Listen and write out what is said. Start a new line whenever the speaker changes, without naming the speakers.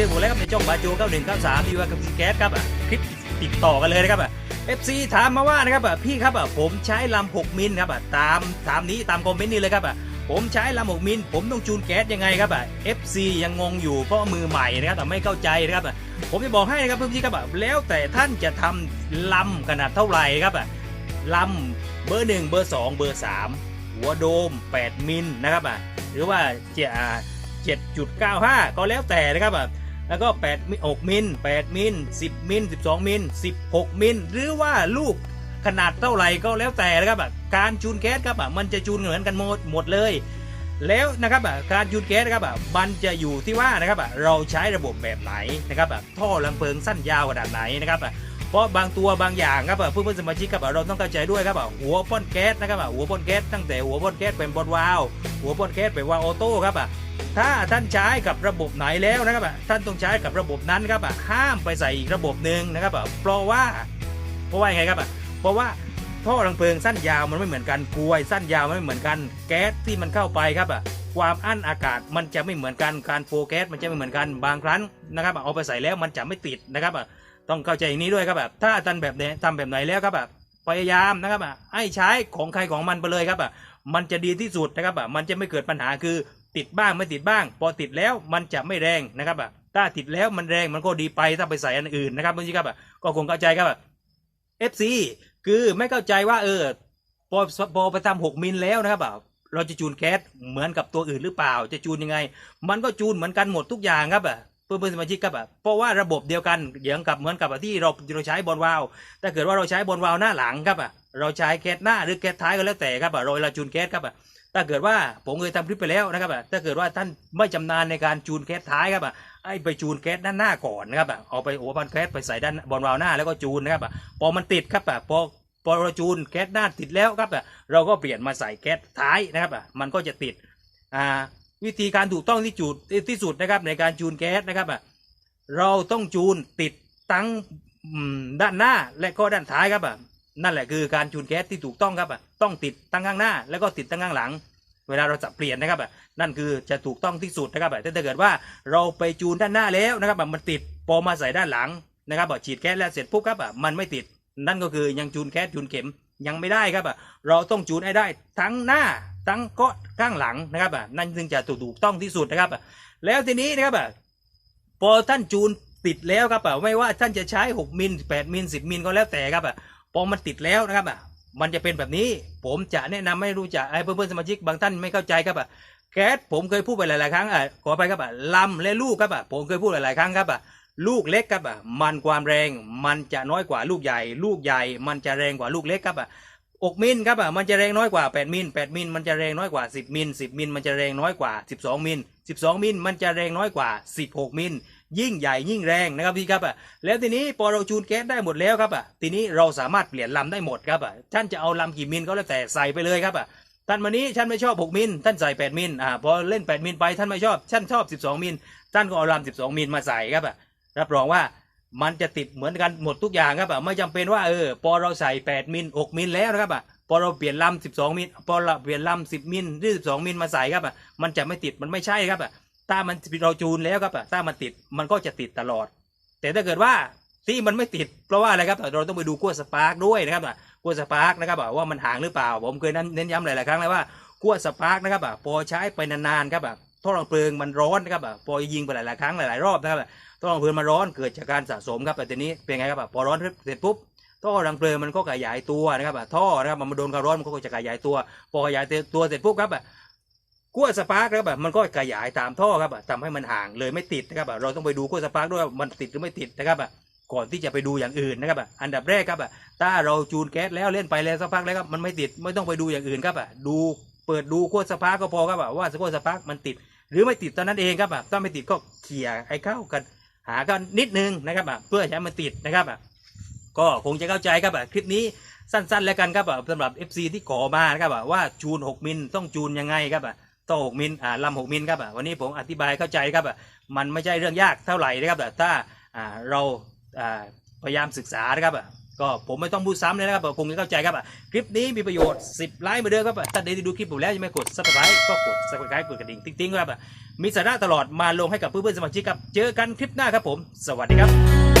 จอผมแล้วครับในช่องบาโจ9193ดีว่ากับซีแก๊สครับอะคลิปติดต่อกันเลยนะครับอะ FC ถามมาว่านะครับอะพี่ครับอะผมใช้ลำ6มิลครับตามตามนี้ตามคอมเมนต์นี้เลยครับอะผมใช้ลำ6มิลผมต้องจูนแก๊สยังไงครับอะ FC ยังงงอยู่เพราะมือใหม่นะครับแต่ไม่เข้าใจนะครับอะผมจะบอกให้นะครับเพื่อนพี่ครับแล้วแต่ท่านจะทำลำขนาดเท่าไหร่ครับอะลำเบอร์หนึ่งเบอร์สองเบอร์สามหัวโดม 8 มิลนะครับอะหรือว่าเจอ่า7.95ก็แล้วแต่นะครับอะ แล้วก็8มิล6มิล8มิล10 มิล12 มิล16 มิลหรือว่าลูกขนาดเท่าไหร่ก็แล้วแต่นะครับการจูนแก๊สครับมันจะจูนเหมือนกันหมดหมดเลย แล้วนะครับการจูนแก๊สนะครับมันจะอยู่ที่ว่านะครับเราใช้ระบบแบบไหนนะครับท่อลำเพลิงสั้นยาวขนาดไหนนะครับเพราะบางตัวบางอย่างครับเพื่อนเพื่อนสมาชิกครับเราต้องเข้าใจด้วยครับหัวป้อนแก๊สนะครับหัวป้อนแก๊สตั้งแต่หัวป้อนแก๊สเป็นบอลวาล์วหัวป้อนแก๊สเป็นวาล์วออโต้ครับ ถ้าท่านใช้กับระบบไหนแล้วนะครับท่านต้องใช้กับระบบนั้นครับอะห้ามไปใส่อีกระบบหนึ่งนะครับอะเพราะว่าเพราะว่าไงครับอะเพราะว่าท่อรังเพลิงสั้นยาวมันไม่เหมือนกันกลวย สั้นยาวมันไม่เหมือนกัน แก๊สที่มันเข้าไปครับอะความอั้นอากาศมันจะไม่เหมือนกันการโฟแก๊สมันจะไม่เหมือนกันบางครั้งนะครับอะเอาไปใส่แล้วมันจะไม่ติดนะครับอะต้องเข้าใจอย่างนี้ด้วยครับแบบถ้าท่านแบบไหนทำแบบไหนแล้วครับแบบพยายามนะครับอะให้ใช้ของใครของมันไปเลยครับอะมันจะดีที่สุดนะครับอะมันจะไม่เกิดปัญหาคือ ติดบ้างไม่ติดบ้าง พอติดแล้วมันจะไม่แรงนะครับอะถ้าติดแล้วมันแรงมันก็ดีไปถ้าไปใส่อันอื่นนะครับบางทีครับอะก็คงเข้าใจครับอะ FC คือไม่เข้าใจว่าเออพอพอไปทำหกมิลแล้วนะครับอะเราจะจูนแก๊สเหมือนกับตัวอื่นหรือเปล่า จะจูนยังไง มันก็จูนเหมือนกันหมดทุกอย่างครับอะเพื่อนเพื่อนสมาชิกครับอะเพราะว่าระบบเดียวกันเหมือนกับเหมือนกับที่เราเราใช้บอลวาล์วถ้าเกิดว่าเราใช้บอลวาล์วหน้าหลังครับอะ เราใช้แก๊สหน้าหรือแก๊สท้ายก็แล้วแต่ครับอะเราเราจูนแก๊สครับอะถ้าเกิดว่าผมเคยทำคลิปไปแล้วนะครับอะถ้าเกิดว่าท่านไม่จำนาญในการจูนแก๊สท้ายครับอะไอ้ไปจูนแก๊สด้านหน้าก่อนนะครับอะเอาไปโอ้พันแก๊สไปใส่ด้านบอลวาล์วหน้าแล้วก็จูนนะครับอะพอมันติดครับอะพอพอเราจูนแก๊สหน้าติดแล้วครับอะเราก็เปลี่ยนมาใส่แก๊สท้ายนะครับอะมันก็จะติดอ่าวิธีการถูกต้องที่จูดที่สุดนะครับในการจูนแก๊สนะครับอะเราต้องจูนติดตั้งด้านหน้าและก็ด้านท้ายครับอะ นั่นแหละคือการจูนแก๊สที่ถูกต้องครับอะต้องติดตั้งข้างหน้า แล้วก็ติดตั้งข้างหลัง เวลาเราจะเปลี่ยนนะครับอะนั่นคือจะถูกต้องที่สุดนะครับอะแต่ถ้าเกิดว่าเราไปจูนด้านหน้าแล้วนะครับอะมันติดพอมาใส่ด้านหลังนะครับอะฉีดแก๊สแล้วเสร็จปุ๊บครับอะมันไม่ติด นั่นก็คือยังจูนแก๊สจูนเข็มยังไม่ได้ครับอะเราต้องจูนให้ได้ทั้งหน้าทั้งก็ข้างหลังนะครับอะนั่นจึงจะถูกต้องที่สุดนะครับอะแล้วทีนี้นะครับอะพอท่านจูนติดแล้วครับอะไม่ว่าท่านจะใช้ 6มิล8มิล10มิลก็แล้วแต่ครับอะ พอมันติดแล้วนะครับอะมันจะเป็นแบบนี้ ผมจะแนะนำให้รู้จักไอ้เพื่อนๆสมาชิกบางท่านไม่เข้าใจครับอะแก๊สผมเคยพูดไปหลายๆครั้งอะขอไปครับอะลำและลูกครับอะผมเคยพูดหลายๆครั้งครับอะลูกเล็กครับอะมันความแรงมันจะน้อยกว่าลูกใหญ่ ลูกใหญ่ มันจะแรงกว่าลูกเล็กครับอะอกมิลครับอะมันจะแรงน้อยกว่า 8 มิล 8 มิลมันจะแรงน้อยกว่า 10 มิล 10 มิลมันจะแรงน้อยกว่า 12 มิล 12 มิลมันจะแรงน้อยกว่า 16 มิล ยิ่งใหญ่ยิ่งแรงนะครับพี่ครับอะแล้วทีนี้พอเราจูนแก๊สได้หมดแล้วครับอะทีนี้เราสามารถเปลี่ยนลำได้หมดครับอะท่านจะเอาลำกี่มิลก็แล้วแต่ใส่ไปเลยครับอะท่านวันนี้ท่านไม่ชอบ 6 มิลท่านใส่ 8 มิลอ่าพอเล่น 8 มิลไปท่านไม่ชอบท่านชอบ 12 มิลท่านก็เอาลำ12 มิลมาใส่ครับอะรับรองว่ามันจะติดเหมือนกันหมดทุกอย่างครับอะไม่จำเป็นว่าเออพอเราใส่ 8 มิล 6 มิลแล้วนะครับอะพอเราเปลี่ยนลำ12 มิลพอเราเปลี่ยนลำ10 มิลหรือ12 มิลมาใส่ครับอะมันจะไม่ติดมันไม่ใช่ครับอะ ถ้ามันเราจูนแล้วครับอะถ้ามันติดมันก็จะติดตลอด แต่ถ้าเกิดว่าที่มันไม่ติดเพราะว่าอะไรครับเราต้องไปดูขั้วสปาร์กด้วยนะครับขั้วสปาร์กนะครับว่ามันห่างหรือเปล่า ผมเคยเน้นย้ำหลายๆครั้งแล้วว่าขั้วสปาร์กนะครับพอใช้ไปนานๆครับท่อรังเพลิงมันร้อนนะครับพอยิงไปหลายๆครั้งหลายๆรอบนะครับท่อรังเพลิงมันร้อนเกิดจากการสะสมครับแต่ทีนี้เป็นไงครับพอร้อนเสร็จปุ๊บท่อรังเพลิงมันก็ขยายตัวนะครับท่อนะครับมันโดนความร้อนมันก็จะขยายตัว พอขยายตัวเสร็จปุ๊บครับ ขั้วสปาร์กครับแบบมันก็ขยายตามท่อครับทำให้มันห่างเลยไม่ติดนะครับเราต้องไปดูขั้วสปาร์กด้วยว่ามันติดหรือไม่ติดนะครับก่อนที่จะไปดูอย่างอื่นนะครับอันดับแรกครับถ้าเราจูนแก๊สแล้วเล่นไปแล้วสักพักแล้วครับมันไม่ติดไม่ต้องไปดูอย่างอื่นครับดูเปิดดูขั้วสปาร์กก็พอครับว่าขั้วสปาร์กมันติด หรือไม่ติดตอนนั้นเองครับถ้าไม่ติดก็เขี่ยให้เข้ากันหากันนิดนึงนะครับเพื่อให้มันติดนะครับก็คงจะเข้าใจครับคลิปนี้สั้นๆ แล้วกันครับสำหรับ FC ที่ขอมานะครับว่าจูน 6 มิลต้องจูนยังไงครับ ต่อ6มิลอ่าลำ6มิลครับวันนี้ผมอธิบายเข้าใจครับมันไม่ใช่เรื่องยากเท่าไหร่นะครับถ้าอ่าเราอ่าพยายามศึกษานะครับก็ผมไม่ต้องพูดซ้ำเลยนะครับคงจะเข้าใจครับคลิปนี้มีประโยชน์ 10 ไลค์มือนเดิมครับถ้าได้ดูคลิปผมแล้วยังไม่กด subscribe ก็กด subscribe กดกระดิ่งติ๊งๆครับมีสาระตลอดมาลงให้กับเพื่อนๆสมาชิกครับ เจอกันคลิปหน้าครับผม สวัสดีครับ